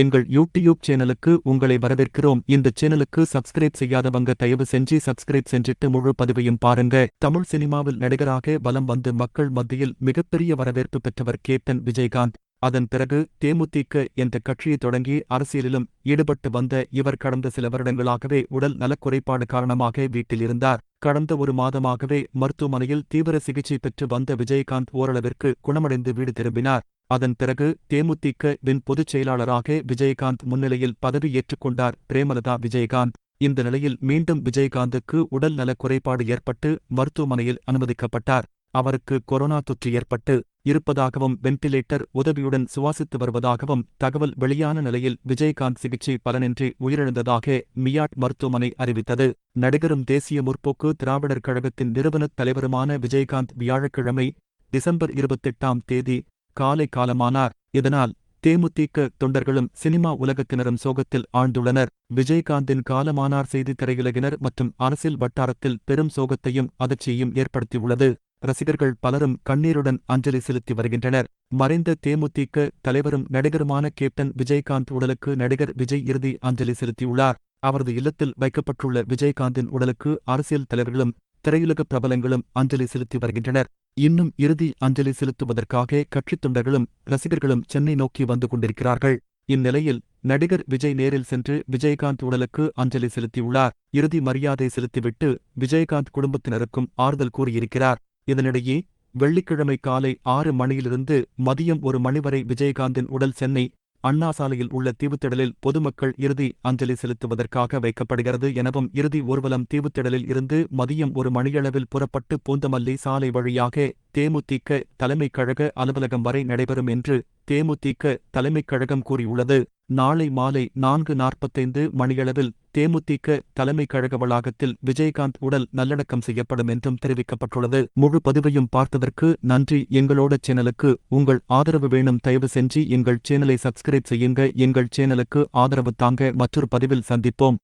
எங்கள் யூடியூப் சேனலுக்கு உங்களை வரவேற்கிறோம். இந்த சேனலுக்கு சப்ஸ்கிரைப் செய்யாதவங்க தயவு செஞ்சு சப்ஸ்கிரைப் செஞ்சிட்டு முழு பதிவையும் பாருங்க. தமிழ் சினிமாவில் நடிகராக வலம் வந்து மக்கள் மத்தியில் மிகப்பெரிய வரவேற்பு பெற்றவர் கேப்டன் விஜயகாந்த். அதன் பிறகு தேமுதிக என்ற கட்சியை தொடங்கி அரசியலிலும் ஈடுபட்டு வந்த இவர் கடந்த சில வருடங்களாகவே உடல் நலக்குறைபாடு காரணமாக வீட்டில் இருந்தார் கடந்த ஒரு மாதமாகவே மருத்துவமனையில் தீவிர சிகிச்சை பெற்று வந்த விஜயகாந்த் ஓரளவிற்கு குணமடைந்து வீடு திரும்பினார். அதன் பிறகு தேமுதிக வின் பொதுச் செயலாளராக விஜயகாந்த் முன்னிலையில் பதவி ஏற்றுக்கொண்டார் பிரேமலதா விஜயகாந்த். இந்த நிலையில் மீண்டும் விஜயகாந்துக்கு உடல் நலக் குறைபாடு ஏற்பட்டு மருத்துவமனையில் அனுமதிக்கப்பட்டார். அவருக்கு கொரோனா தொற்று ஏற்பட்டு இருப்பதாகவும் வென்டிலேட்டர் உதவியுடன் சுவாசித்து வருவதாகவும் தகவல் வெளியான நிலையில் விஜயகாந்த் சிகிச்சை பலனின்றி உயிரிழந்ததாக மியாட் மருத்துவமனை அறிவித்தது. நடிகரும் தேசிய முற்போக்கு திராவிடர் கழகத்தின் நிறுவனத் தலைவருமான விஜயகாந்த் வியாழக்கிழமை டிசம்பர் இருபத்தெட்டாம் தேதி காலை காலமானார். இதனால் தேமுதிக தொண்டர்களும் சினிமா உலகத்தினரும் சோகத்தில் ஆழ்ந்துள்ளனர். விஜயகாந்தின் காலமானார் செய்தி திரையுலகினர் மற்றும் அரசியல் வட்டாரத்தில் பெரும் சோகத்தையும் அதிர்ச்சியையும் ஏற்படுத்தியுள்ளது. ரசிகர்கள் பலரும் கண்ணீருடன் அஞ்சலி செலுத்தி வருகின்றனர். மறைந்த தேமுதிக தலைவரும் நடிகருமான கேப்டன் விஜயகாந்த் உடலுக்கு நடிகர் விஜய் இறுதி அஞ்சலி செலுத்தியுள்ளார். அவரது இல்லத்தில் வைக்கப்பட்டுள்ள விஜயகாந்தின் உடலுக்கு அரசியல் தலைவர்களும் திரையுலக பிரபலங்களும் அஞ்சலி செலுத்தி வருகின்றனர். இன்னும் இறுதி அஞ்சலி செலுத்துவதற்காக கட்சித் தொண்டர்களும் ரசிகர்களும் சென்னை நோக்கி வந்து கொண்டிருக்கிறார்கள். இந்நிலையில் நடிகர் விஜய் நேரில் சென்று விஜயகாந்த் உடலுக்கு அஞ்சலி செலுத்தியுள்ளார். இறுதி மரியாதை செலுத்திவிட்டு விஜயகாந்த் குடும்பத்தினருக்கும் ஆறுதல் கூறியிருக்கிறார். இதனிடையே வெள்ளிக்கிழமை காலை ஆறு மணியிலிருந்து மதியம் ஒரு மணி வரை விஜயகாந்தின் உடல் சென்னை அண்ணா சாலையில் உள்ள தீவுத்திடலில் பொதுமக்கள் இறுதி அஞ்சலி செலுத்துவதற்காக வைக்கப்படுகிறது எனவும் இறுதி ஊர்வலம் தீவுத்திடலில் இருந்து மதியம் ஒரு மணியளவில் புறப்பட்டு பூந்தமல்லி சாலை வழியாக தேமுதிக தலைமைக் கழக அலுவலகம் வரை நடைபெறும் என்று தேமுதிக தலைமைக் கழகம் கூறியுள்ளது. நாளை மாலை நான்கு நாற்பத்தைந்து மணியளவில் தேமுதிக தலைமைக் கழக வளாகத்தில் விஜயகாந்த் உடல் நல்லடக்கம் செய்யப்படும் என்றும் தெரிவிக்கப்பட்டுள்ளது. முழு பதிவையும் பார்த்ததற்கு நன்றி. எங்களோட சேனலுக்கு உங்கள் ஆதரவு வேணும். தயவு செஞ்சு எங்கள் சேனலை சப்ஸ்கிரைப் செய்யுங்க. எங்கள் சேனலுக்கு ஆதரவு தாங்க. மற்றொரு பதிவில் சந்திப்போம்.